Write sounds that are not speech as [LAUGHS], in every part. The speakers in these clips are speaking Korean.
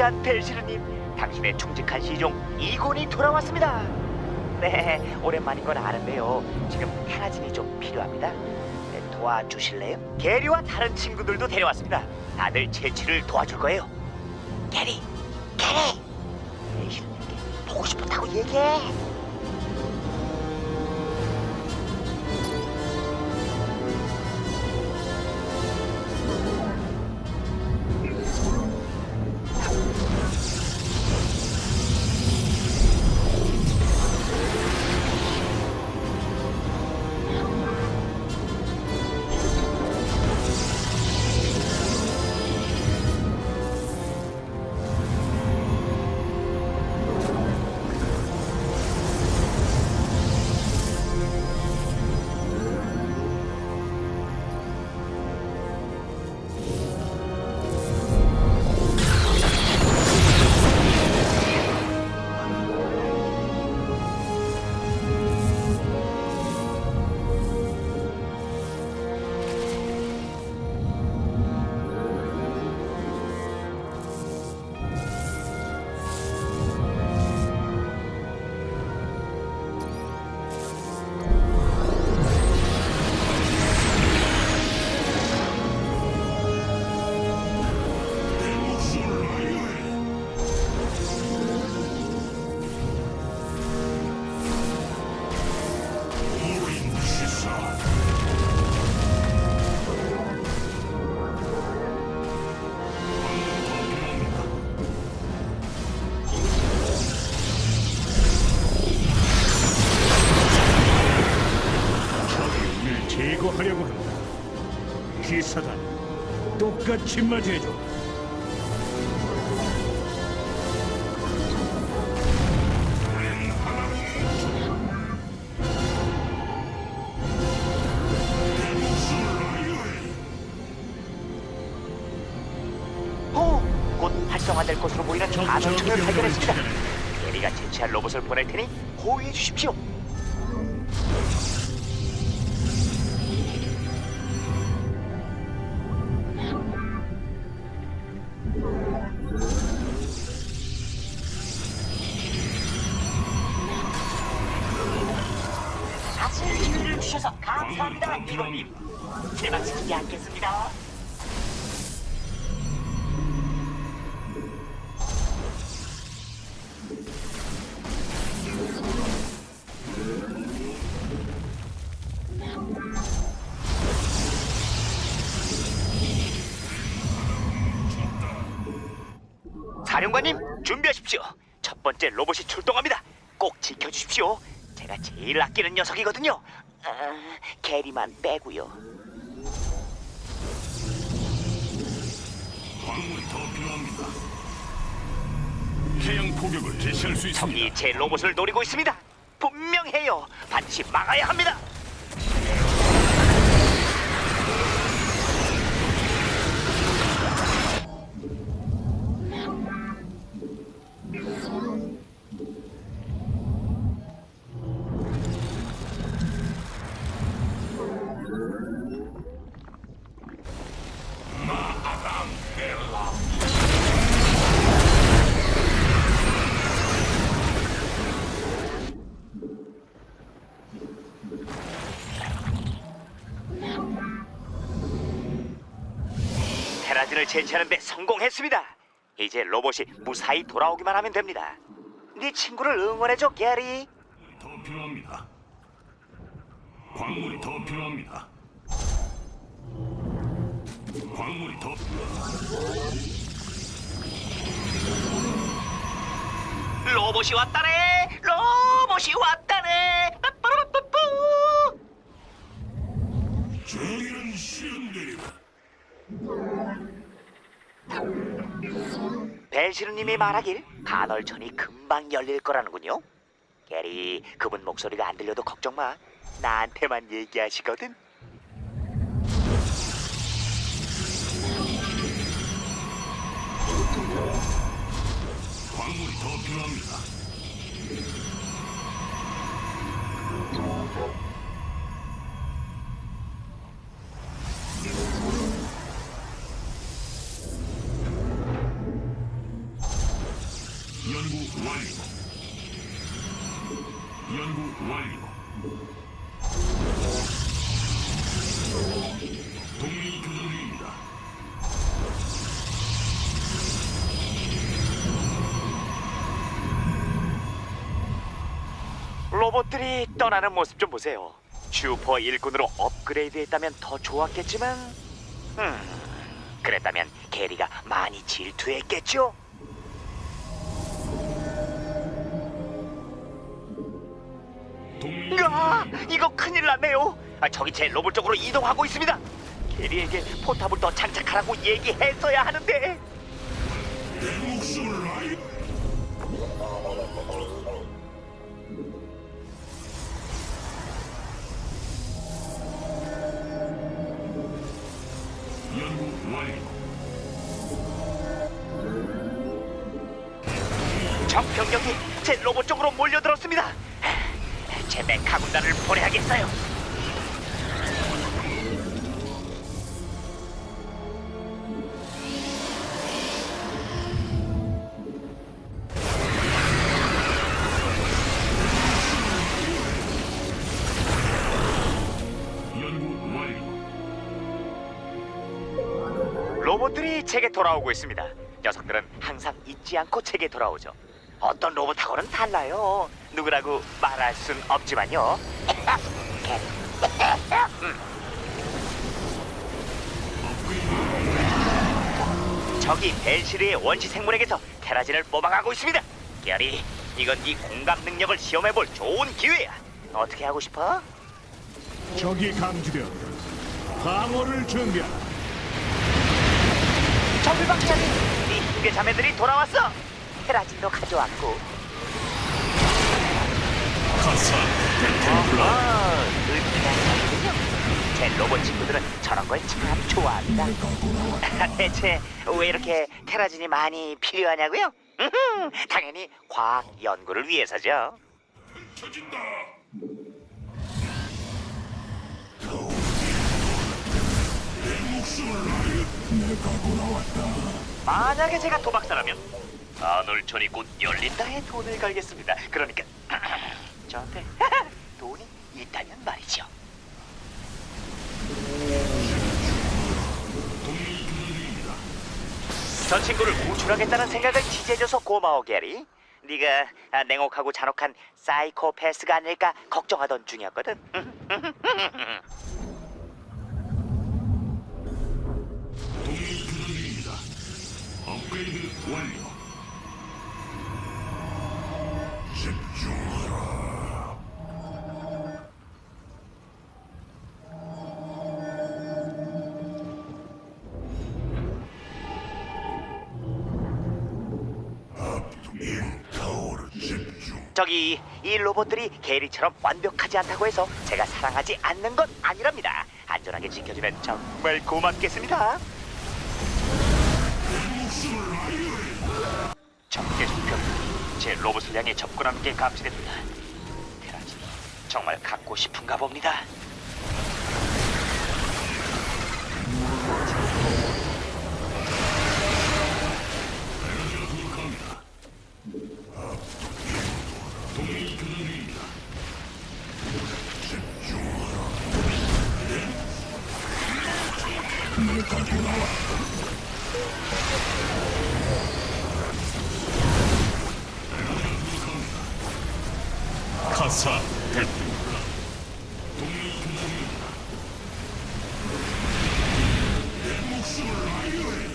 위대한 벨시르님, 당신의 충직한 시종 이곤이 돌아왔습니다. 네, 오랜만인 건 아는데요. 지금 테라진이 좀 필요합니다. 네, 도와주실래요? 게리와 다른 친구들도 데려왔습니다. 다들 채취를 도와줄 거예요. 게리, 게리, 벨시르님께 보고 싶었다고 얘기해. 똑같이 맞이해줘. 오, 곧 활성화될 것으로 보이는 저기 발견했습니다. 병력을 게리가 제치할 로봇을 보낼 테니 호위해 주십시오. 사합니다, 이모님. 제가 지키지 않겠습니다. 사령관님 준비하십시오. 첫 번째 로봇이 출동합니다. 꼭 지켜주십시오. 제가 제일 아끼는 녀석이거든요. 아, 게리만 빼고요. 광물이 더 필요합니다. 해양 포격을 개시할 수 있습니다. 적이 제 로봇을 노리고 있습니다. 분명해요. 반드시 막아야 합니다. 제치하는 데 성공했습니다. 이제 로봇이 무사히 돌아오기만 하면 됩니다. 네 친구를 응원해줘, 게리. 더 필요합니다. 광물이 더 필요합니다. 광물이 더 로봇이 왔다네. 로봇이 왔다네. 빠빠라빠빠. 정의는 시운되리라. 벨시르님이 말하길 간헐천이 금방 열릴 거라는군요. 게리, 그분 목소리가 안 들려도 걱정 마. 나한테만 얘기하시거든. 광물이 더 필요합니다. 연구 완료. 동맹이 교전 중입니다. 로봇들이 떠나는 모습 좀 보세요. 슈퍼 일꾼으로 업그레이드했다면 더 좋았겠지만, 음, 그랬다면 게리가 많이 질투했겠죠. 아, 이거 큰일 났네요. 아, 저기 제 로봇 쪽으로 이동하고 있습니다. 게리에게 포탑을 더 장착하라고 얘기했어야 하는데. 내 목숨을 아이. 적 병력이 제 로봇 쪽으로 몰려들었습니다. 제 메카 군단을 보내야겠어요. 연구 완료. 로봇들이 제게 돌아오고 있습니다. 녀석들은 항상 잊지 않고 제게 돌아오죠. 어떤 로봇하고는 달라요. 누구라고 말할 순 없지만요. 저기 벨시르의 원시 생물에게서 테라진을 뽑아가고 있습니다. 게리, 이건 네 공감 능력을 시험해볼 좋은 기회야. 어떻게 하고 싶어? 적이 감지되었다. 방어를 준비하라. 방해하는 네 후계 자매들이 돌아왔어. 테라진도 가져왔고. 가사. 아, 의미가. 제 로봇 친구들은 저런 걸 참 좋아합니다. [LAUGHS] 대체 왜 이렇게 테라진이 많이 필요하냐고요? 음흠, 당연히 과학 연구를 위해서죠. 쳐진다. 내 목숨을. 내가 돌아왔다. 만약에 제가 도박사라면 아놀촌이 곧 열린다에 돈을 걸겠습니다. 그러니까 [CLEARS THROAT] 저한테 [LAUGHS] 돈이 있다면 말이죠. 저 친구를 구출하겠다는 생각을 지지해줘서 고마워 게리. 네가 아, 냉혹하고 잔혹한 사이코패스가 아닐까 걱정하던 중이었거든. [LAUGHS] 업그레이드 완료. 저기 이 로봇들이 게리처럼 완벽하지 않다고 해서 제가 사랑하지 않는 건 아니랍니다. 안전하게 지켜주면 정말 고맙겠습니다. 적계 수평 제 로봇을 향해 접근하는 게 감지됩니다. 테라지 정말 갖고 싶은가 봅니다. 4. 획득 독립군단입니다 내 목숨을 아이오해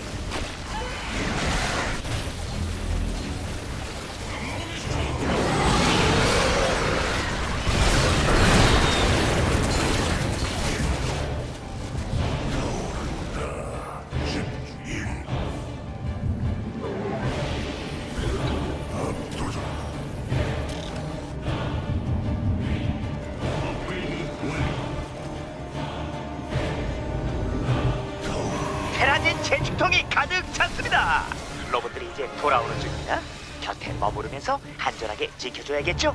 이 이제 돌아오는 중입니다. 곁에 머무르면서 안전하게 지켜줘야겠죠?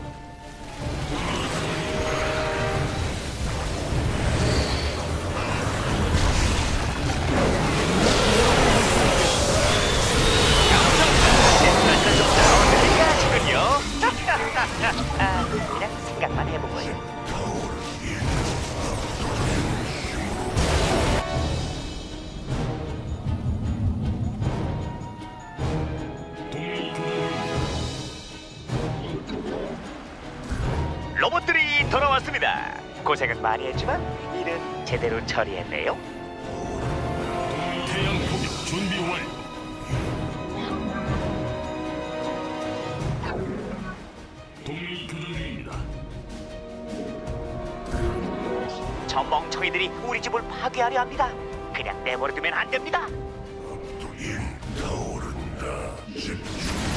좀 나오니까 지군요. [LAUGHS] 그냥 그렇습니다. 고생은 많이 했지만 일은 제대로 처리했네요. 대형 포격 준비 완료. 동맹이 교전 중입니다. 저 멍청이들이 우리 집을 파괴하려 합니다. 그냥 내버려두면 안 됩니다. 가사.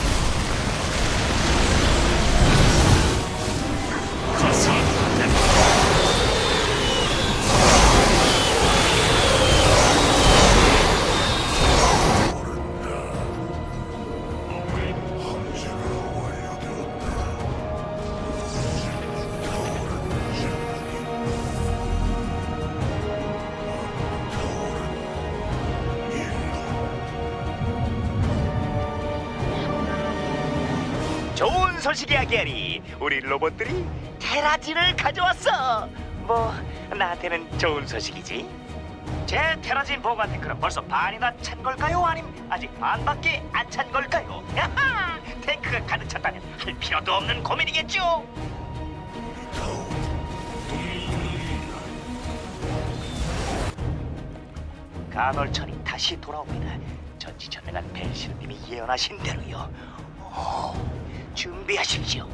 소식 이야, 게리. 우리 로봇들이 테라진을 가져왔어. 뭐 나한테는 좋은 소식이지. 제 테라진 보관 탱크는 벌써 반이나 찬 걸까요? 아님 아직 반밖에 안 찬 걸까요? 야하! 탱크가 가득 찼다면 할 필요도 없는 고민이겠죠. 간헐천이 다시 돌아옵니다. 전지전능한 벨시르님이 예언하신 대로요. 오, 준비하십시오.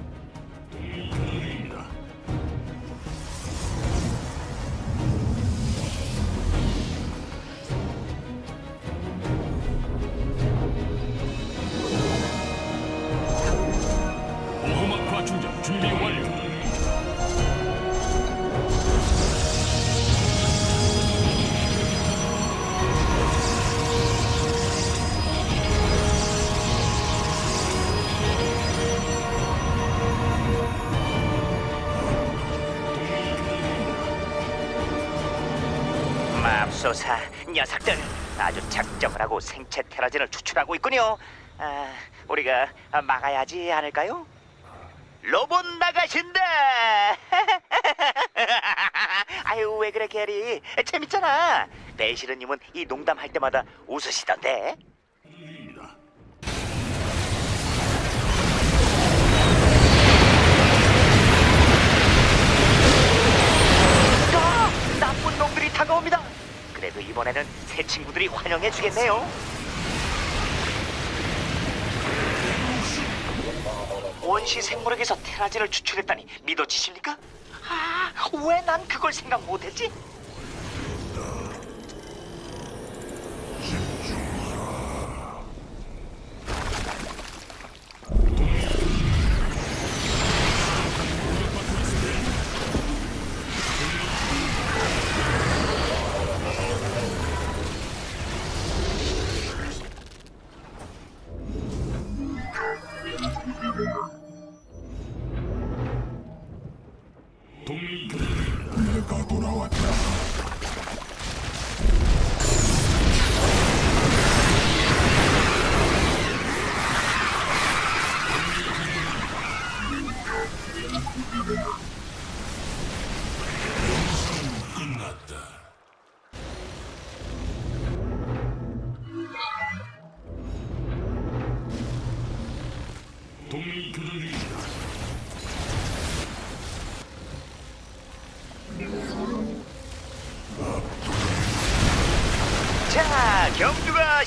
맙소사 녀석들 아주 작정을 하고 생체 테라진을 추출하고 있군요. 아, 우리가 막아야지 않을까요? 로봇 나가신다. [LAUGHS] 아유 왜 그래 게리 재밌잖아. 배시르님은 이 농담할 때마다 웃으시던데. 아, 나쁜 놈들이 다가옵니다. 그래도 이번에는 새 친구들이 환영해 주겠네요. 원시 생물에게서 테라진을 추출했다니 믿어지십니까? 아, 왜 난 그걸 생각 못했지?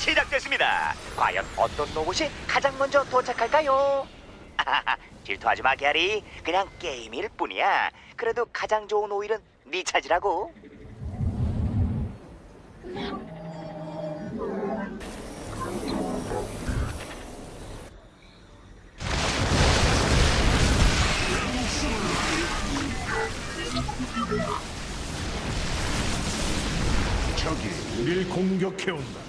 시작됐습니다. 과연 어떤 로봇이 가장 먼저 도착할까요? [LAUGHS] 질투하지 마, 게리. 그냥 게임일 뿐이야. 그래도 가장 좋은 오일은 네 차지라고. 적이 우릴 공격해온다.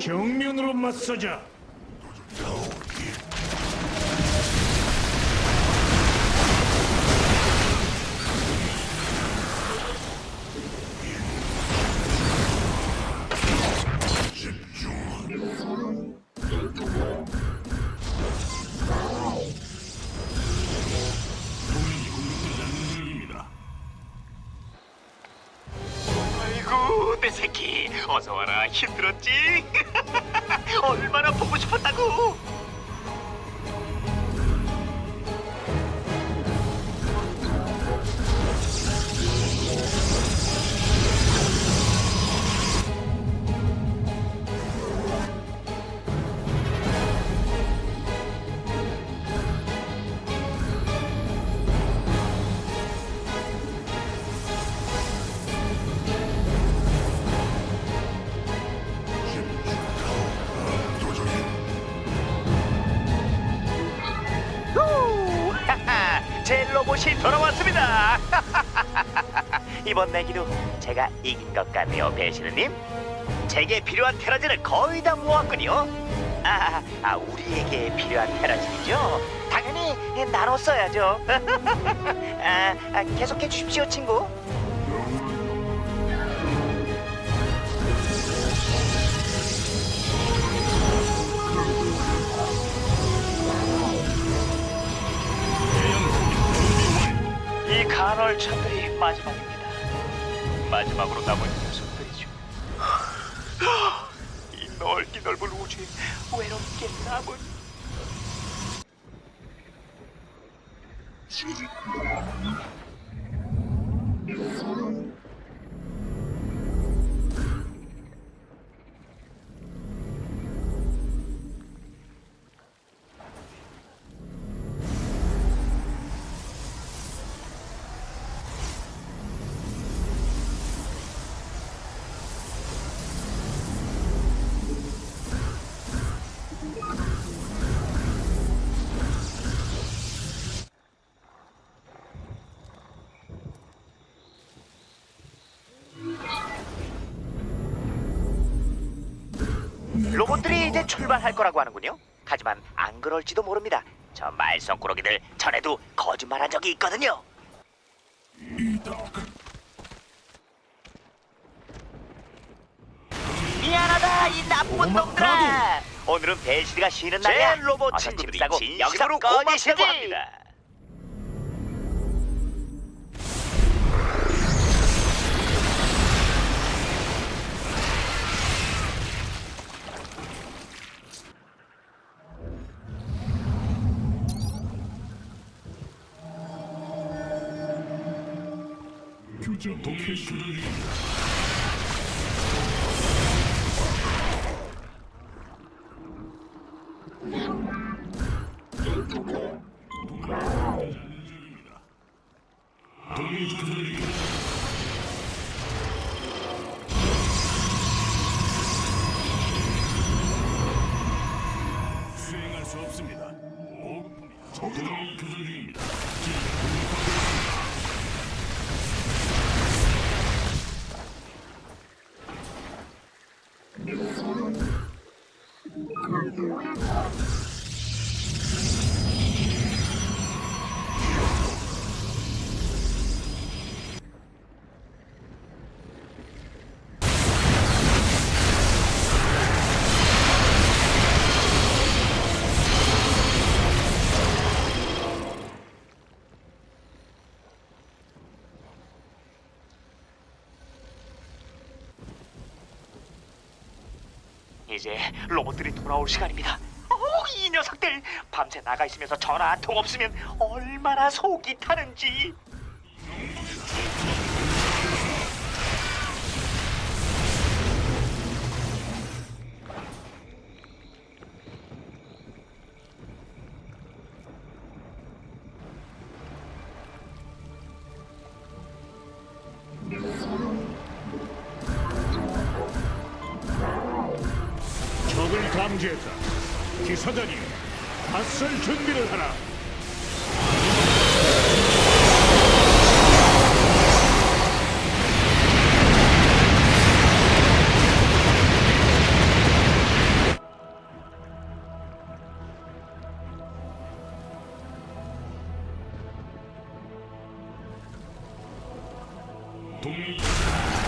정면으로 맞서자. 새끼. 어서 와라. 힘들었지? [LAUGHS] 얼마나 보고 싶었다고. 로봇이 돌아왔습니다. [LAUGHS] 이번 내기도 제가 이긴 것 같네요, 배시르님. 제게 필요한 테라진을 거의 다 모았군요. 아, 아 우리에게 필요한 테라진이죠. 당연히 나눴어야죠. [LAUGHS] 아, 아, 계속해 주십시오, 친구. 간헐천들이 마지막입니다. 마지막으로 남은 녀석들이죠. 이 넓기 넓은 우주에 외롭게 남은 로봇들이 이제 출발할 거라고 하는군요. 하지만 안 그럴지도 모릅니다. 저 말썽꾸러기들 전에도 거짓말한 적이 있거든요. 미안하다 이 나쁜 놈들아. 오늘은 배시리가 쉬는 날이야. 제 로봇 친구들이 진심으로 고맙다고 합니다. 규정 독해 교전입 Oh, 이제 로봇들이 돌아올 시간입니다. 어, 이 녀석들 밤새 나가 있으면서 전화 한 통 없으면 얼마나 속이 타는지. 감지했다. 기사단이 맞설 준비를 하라. 동맹